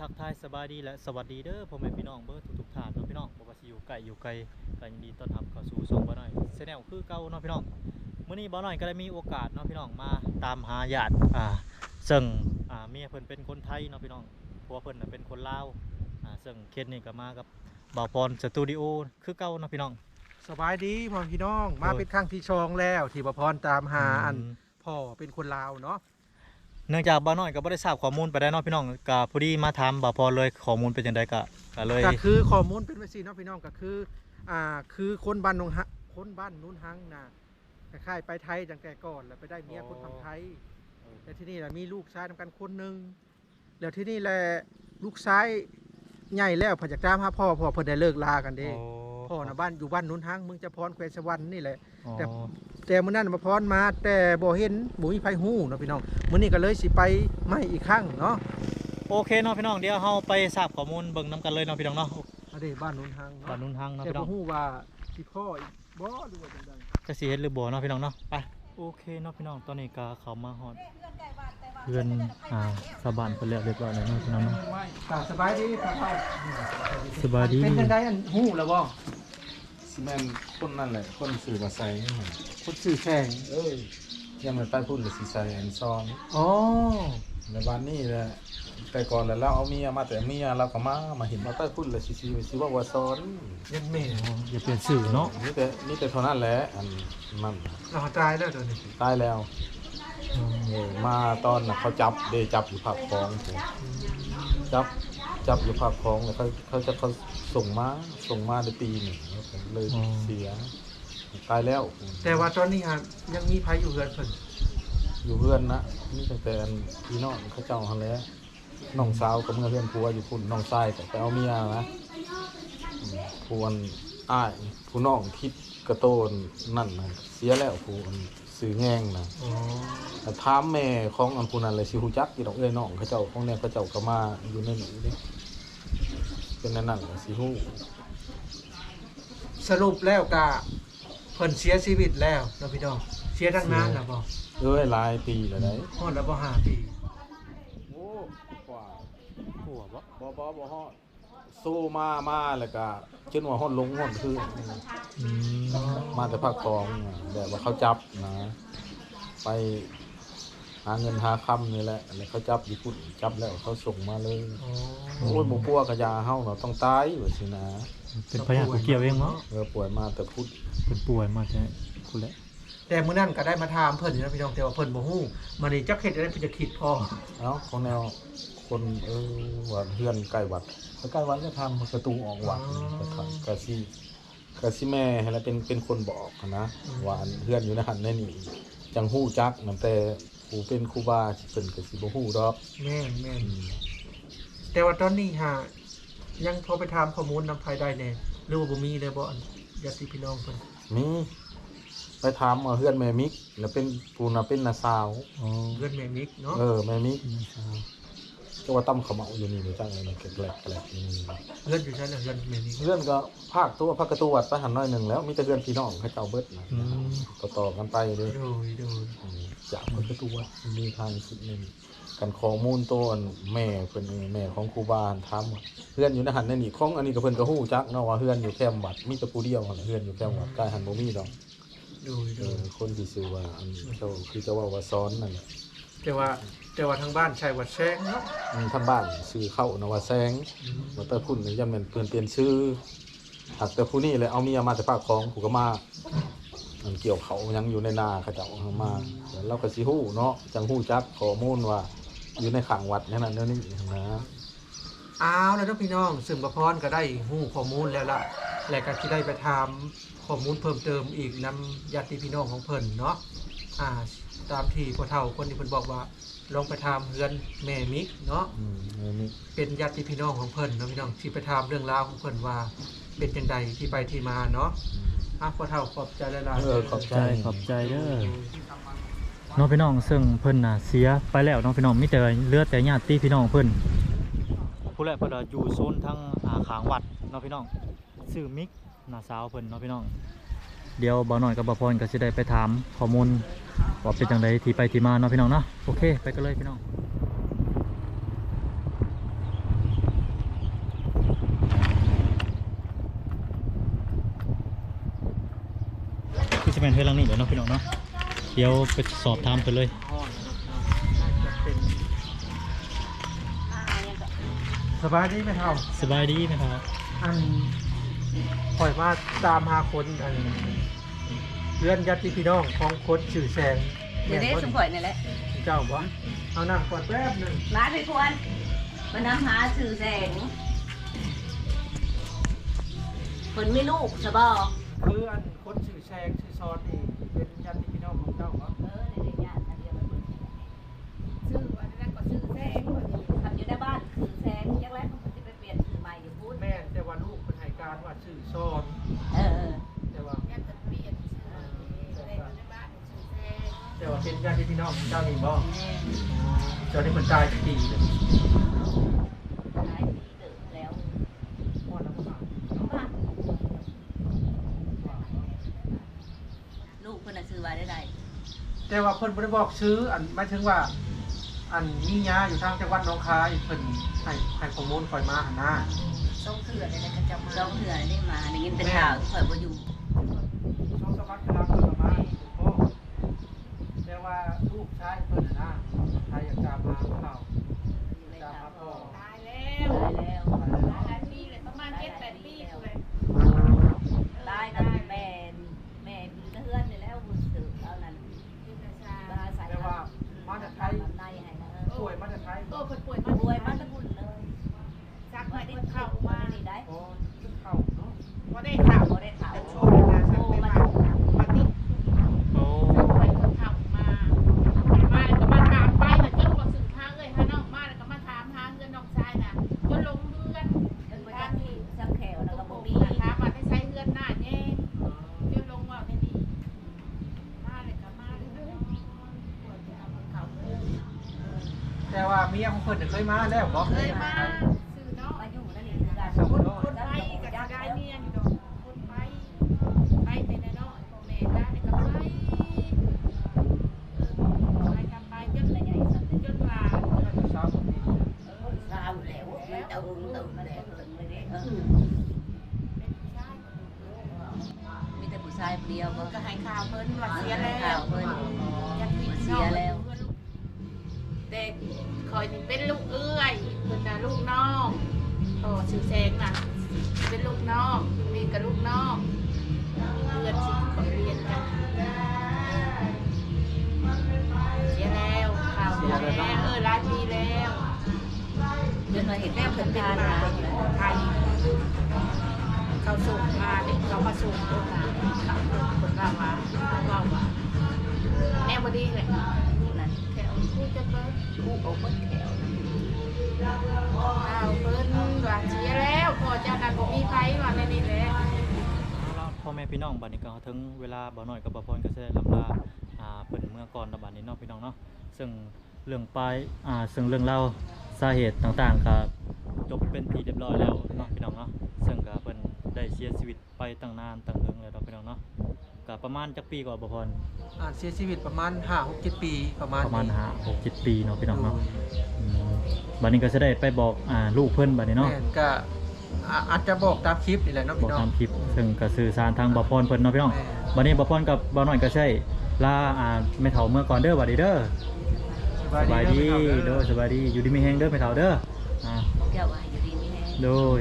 ทักทายสบายดีและสวัสดีเด้อพ่อแม่พี่น้องเบอร์ทุกๆท่านเนาะพี่น้องบ่ว่าสิอยู่ไกลอยู่ไกลก็ยินดีต้อนรับเข้าสู่ช่องบ่น้อยแนลคือเก่าเนาะพี่น้องมื้อนี้บ่น้อยก็ได้มีโอกาสเนาะพี่น้องมาตามหาญาติอ่าซึ่งอ่าเมียเพิ่นเป็นคนไทยเนาะพี่น้องผัวเพิ่นน่ะเป็นคนลาวอ่าซึ่งเคสนี้ก็มากับบ่าวพรสตูดิโอคือเก่าเนาะพี่น้องสบายดีพ่อพี่น้องมาโอ้ยเป็นครั้งที่ชองแล้วที่บพรตามหาอันมพ่อเป็นคนลาวเนาะ เนื่องจากบ่น้อยก็บ่ได้ทราบข้อมูลไปได้เนาะพี่น้องก็พอดีมาถามบ่าวพรเลยข้อมูลเป็นจังไดก็ก็เลย ก็คือข้อมูลเป็นไว้สิเนาะพี่น้องก็คืออ่าคือคนบ้านนงฮะคนบ้านนู้นฮังนะคล้ายๆไปไทยจังแต่ก่อนแล้วไปได้เมียคนทางไทยแล้วที่นี่แหละมีลูกชายทำกันคนหนึ่งแล้วที่นี่แหละลูกชายใหญ่แล้วพอจากตามหาพ่อพ่อเพิ่นได้เลิกลากันเด้ โอ้ พ่อนะบ้านอยู่บ้านนู้นฮังเมืองจะพรแควสวรรค์นี่แหละอ๋อแต่ แต่มื้อนั้นมาพรมา แต่บ่เห็นบ่มีไผฮู้เนาะพี่น้องมื้อนี้ก็เลยสิไปใหม่อีกครั้งเนาะโอเคเนาะพี่น้องเดี๋ยวเฮาไปทราบข้อมูลเบิ่งนํกันเลยเนาะพี่น้องเนาะอันนี้บ้านนู้นทางบ้านเนาะนุ่นฮังเนาะแต่พี่น้บ่องฮู้ว่าสิพ่ออีกบ่หรือว่าจังไดจะสิเฮ็ดหรือบ่เนาะพี่น้องเนาะไปโอเคเนาะพี่น้องตอนนี้ก็เข้ามาฮอดเพื่อนอ่าชาวบ้านเพิ่นแล้วเรียบร้อยแล้วเนาะพี่น้องเนาะก็สบายดีครับพ่อสบายดีเป็นจังไดอันฮู้แล้วบ่ ซีเมนคนนั่นแหละ คนสื่อมาใส่ให้มันคนชื่อแข่งเอ้ยยังไม่ไปพูดเลยสีใส่อันซอนอ๋อในบ้านนี่แหละแต่ก่อนแล้วเราเอาเมียมาแต่เมียเราก็มามาเห็นมาใต้พูดเลยสีสีสีว่าว่าซอนยันแม่อ๋ออย่าเปลี่ยนสื่อเนาะนี่แต่นี่แต่เท่านั้นแหละอันมันเราตายแล้วเดี๋ยวนี้ตายแล้วเออมาตอนน่ะเขาจับเดจับอยู่ภาคคลองผมจับจับอยู่ภาคคลองแล้วเขาเขาจะเขาส่งมาส่งมาในปีหนึ่งแล้ว ผมเลยเสียตายแล้วแต่ว่าตอนนี้ฮะยังมีไผอยู่เฮือนเพิ่นอยู่เพื่อนนะนี่ตั้งแต่อันพี่น้องเขาเจ้าหันแหล้วน้องสาวกับเมื่อเพื่อนผัวอยู่พุ่นน้องชายก็ไปเอาเมียนะอืมผู้อันอ้ายผู้น้องทิดกระโตนนั่นนะเสียแล้วผู้อันสื่อแง่งนะ อ๋อแต่ถามแม่ของอันผู้นั้นเลยสิฮู้จักอยู่ดอกเอ้ยน้องเขาเจ้าของเนี่ยเขาเจ้าก็มาอยู่ในนี้เด้เป็นนั่นนั่นแหละสิฮู้ สรุปแล้วก็เพิ่นเสียชีวิตแล้วเนาะพี่น้องเสียตั้งนานแล้วบ่เอ้ยหลายปีแล้วได้ฮอดแล้วบ่ห้าปีโอ้กว่าหัวบ่บ่บ่บ่ฮอดสู้มามาแล้วก็จนว่าฮอดลงฮอดคืออืมมาแต่ภาคกองแบบว่าเขาจับนะ ไปหาเงินหาคำนี่แหละแล้วเขาจับอยู่พุ่นจับแล้วเขาส่งมาเลยอ๋อโอ้ยหมูปัวกระยาเฮาเนาะต้องตายว่าสินะ เป็นพยาธิผู้เกี่ยวเองเนาะเออป่วยมาแต่พุดเป็นป่วยมาแต่คุณแหละแต่มื้อนั้นก็ได้มาถามเพิ่นอยู่นะพี่น้องแต่ว่าเพิ่นบ่ฮู้มันนี่จักเฮ็ดได้เพิ่นจะคิดพอเอ้าของแนวคนเออว่าเพื่อนใกล้วัดใกล้วัดก็ทำประตูออกวัดก็ทำกะสิกะสิแม่ให้แล้วเป็นเป็นคนบอกนะว่าอันเพื่อนอยู่ในหันในนี่จังฮู้จักนั่นแต่ผู้เป็นครูบาสิเพิ่นก็สิบ่ฮู้ดอกแม่นแม่นอืมแต่ว่าตอนนี้หา ยังโทรไปถามข้อมูลนำภายได้แน่หรือว่าบ่มีเลยบ่อันญาติพี่น้องเพิ่นมี ไปถามเอาเพื่อนแม่มิก แล้วเป็นปูน่ะเป็นนาสาว อ๋อเพื่อนแม่มิกเนาะเออแม่มิกก็ว่าตั้มเขาเมาอยู่นี่นี่จังเลยนะแกลกแกลกนี่นี่เพื่อนอยู่ใช่แล้วเพื่อนแม่มิกเพื่อนก็ภาคตัวภาคกระตูวัดไปหันน้อยหนึ่งแล้วมีแต่เพื่อนพี่น้องเขาเจ้าเบิดนะอืมต่อต่อๆกันไปเลยโดยโดยอืม จากภาคกระตูวัดมีทางสุดหนึ่งกันข้อมูลตัวอันแม่เพิ่นเองแม่ของครูบาทำว่าเพื่อนอยู่ในหันในนี่ของอันนี้ก็เพิ่นก็ฮู้จักเนาะว่าเพื่อนอยู่แคมป์วัดมีแต่ผู้เดียวหั่นแหละเพื่อนอยู่แคมป์วัดใกล้หันบ่มีดอกโดยเอโดอยคนที่ซื้อว่าอันเจ้าคือเจ้าว่าว่าซ้อนนั่นแหละแต่ว่าแต่ว่าทางบ้านใช้วัดแซงเนาะอืมท่านบ้านซื้อเข้านะว่าแซงอืมว่าแต่พุ่นนี่ยังเป็นเปลี่ยนเปลี่ยนชื่อหากแต่ผู้นี้เลยเอาเมียมาแต่ภาคของผูก็มา มันเกี่ยวเขายังอยู่ในนาเขาเจ้าเอามาแล้วเราก็สิฮู้เนาะจังฮู้จักข้อมูลว่า อยู่ในขังวัดนั่นน่ะเดี๋ยวนี้นะอ้าวแล้วเนาะพี่น้องซึ่งประพรก็ได้ฮู้ข้อมูลแล้วล่ะและก็สิได้ไปถามข้อมูลเพิ่มเติมอีกนำญาติพี่น้องของเพิ่นเนาะอ่าตามที่พ่อเฒ่าคนที่เพิ่นบอกว่าลองไปถามเพื่อนแม่มิกเนาะ อืมอันนี้เป็นญาติพี่น้องของเพิ่นเนาะพี่น้องที่ไปถามเรื่องราวของเพิ่นว่า เป็นจังใดที่ไปที่มาเนาะอ่ะพ่อเฒ่าขอบใจหลายๆ เออขอบใจใจ ขอบใจเด้อน้องพี่น้องซึ่งเพิ่นน่ะเสียไปแล้วน้องพี่น้องมีแต่เหลือแต่ญาติพี่น้องเพิ่นผู้แรกเพิ่นน่ะอยู่โซนทางอ่าขางวัดเนาะพี่น้องชื่อมิกน้าสาวเพิ่นเนาะพี่น้อง เดี๋ยวบ่าวน้อยกับบ่าวพรก็สิได้ไปถามข้อมูลว่าเป็นจังไดที่ไปที่มาเนาะพี่น้องเนาะโอเค ไปกันเลยพี่น้อง เฮือนหลังนี้เดี๋ยวเนาะพี่น้องเนาะเดี๋ยวไปสอบถามเพิ่นเลยห้องน่าจะเป็นสบายดีไหมเท่าสบายดีไหมครับอันปล่อยมาตามหาคนอันเพื่อนญาติพี่น้องของคนชื่อแสงเดี๋ยวได้สมข่อยนี่แหละเจ้าบ่เอานั่งก่อนแป๊บหนึงมาพี่ควรมันนำหาสื่อแสงคนไม่ลูกใช่บ่คืออันคนชื่อแสง ชื่อนนี่เป็นญาติพี่น้องของเจ้าบ่เออในญาติอันเดียวกันชื่ออันนั้นก็ชื่อแสงทำอยู่ในบ้านคือแสงยังไงเขาจะไปเปลี่ยนชื่อใหม่อยู่พูดแม่แต่ว่าลูกเป็นให้การว่าชื่อซอนเออแต่ว่ายังจะเปลี่ยนชื่อในบ้านชื่อแสงแต่ว่าเป็นญาติพี่น้องของเจ้านี่บ่เจ้านี่คนตายกี่ปีเลย หลายปีเดิมแล้ว พ่อแล้วก็มา ลูกคนน่ะซื้อไว้ได้ไร แต่ว่าเพิ่นบ่ได้บอกชื่ออันหมายถึงว่า อันมีญาอยู่ทางจังหวัดหนองคายเพิ่นให้ให้ข้อมูลข่อยมาหั่นนะต้องเถื่อนอะไรก็จะมาต้องเถื่อนได้มาในยินเป็นข่าวข่อยบ่อยู่สองสามวันกำลังเพิ่นก็มาโอ้แต่ว่าลูกชายเพิ่นน่ะนะใครอยากจะมาข่าวอยู่ในจะข่าวมาพ่อตายแล้วตายแล้วหลายปีเลยประมาณเจ็ดแปดปีเลยตายกับ มียของเพิ่นน่ะเคยมาแล้วบ่เคยมาสื่อเนาะมาอยู่นั่นนี่คือการคนคนไปกับจะได้เมียอยู่ดอกคนไปไปแต่ในน้อยพ่อแม่ได้ก็ไปเออไปกันไปจนใหญ่สัตว์จนว่าน่าจะสาวคนนี้สาวแล้วมันตึงตึงแล้วตึงเลยเออเป็นผู้ชายมีแต่ผู้ชายเดียวบ่ก็ให้ข่าวเพิ่นว่าเสียแล้ข่าววเพิ่นอยากมีเสียแล้ว ลูกน้องโอ้ชื่อแสงน่ะ เป็นลูกน้องมีกับลูกน้องเพื่อนสิคอยเรียนกันเสียแล้วข่าวเสียแล้วเออหลายปีแล้วจนมาเห็นแม่แม่เพิ่เพิ่นนเป็นทานมาน้อยู่ไทยเขาส่งมาเนี่ยเขามาส่งคนมาเขาคนว่าว่าว่าว่าแน่บดีเลยำนั่นแถวพูดจะเพิ่นกูโอ้เพิ่นแขว ข่าวเพิ่นว่าเสียแล้วพอเจ้านั้นบ่มีไผว่าในนี้แหละเอาล่ะพ่อแม่พี่น้องบัดนี้ก็ถึงเวลาบ่น้อยกับบ่พรก็สิได้ลำลาอ่าเพิ่นเมื่อก่อนแล้วบัดนี้เนาะพี่น้องเนาะซึ่งเรื่องปลายอ่าซึ่งเรื่องเล่าสาเหตุต่างๆก็จบเป็นที่เรียบร้อยแล้วเนาะพี่น้องเนาะซึ่งก็เพิ่นได้เสียชีวิตไปตั้งนานตั้งเฮิงแล้วเนาะพี่น้องเนาะ ก็ประมาณจักปีกว่าบ่พรอ่าเสียชีวิตประมาณ5 6 7ปีประมาณประมาณนี้ห้าหกเจ็ดปีเนาะพี่น้องเนาะอืมบัดนี้ก็จะได้ไปบอกอ่าลูกเพิ่นบัดนี้เนาะแม่นก็อ่าอาจจะบอกตามคลิปนี่แหละเนาะบอพี่กน้อตางมคลิปซึ่งก็สื่อสารทางบ่พรเพิ่นเนาะพี่น้อง แม่บัดนี้บ่พรกับบ่น้อยก็ใช่ลาอ่าแม่เฒ่าเมื่อก่อนเด้อบัดนี้เด้อสบายดีเด้เด้ออสบายดีอยู่ดีมีแฮงเด้อแม่เฒ่าเด้ออ่าแก้วว่าอยู่ดีมีแฮงโดย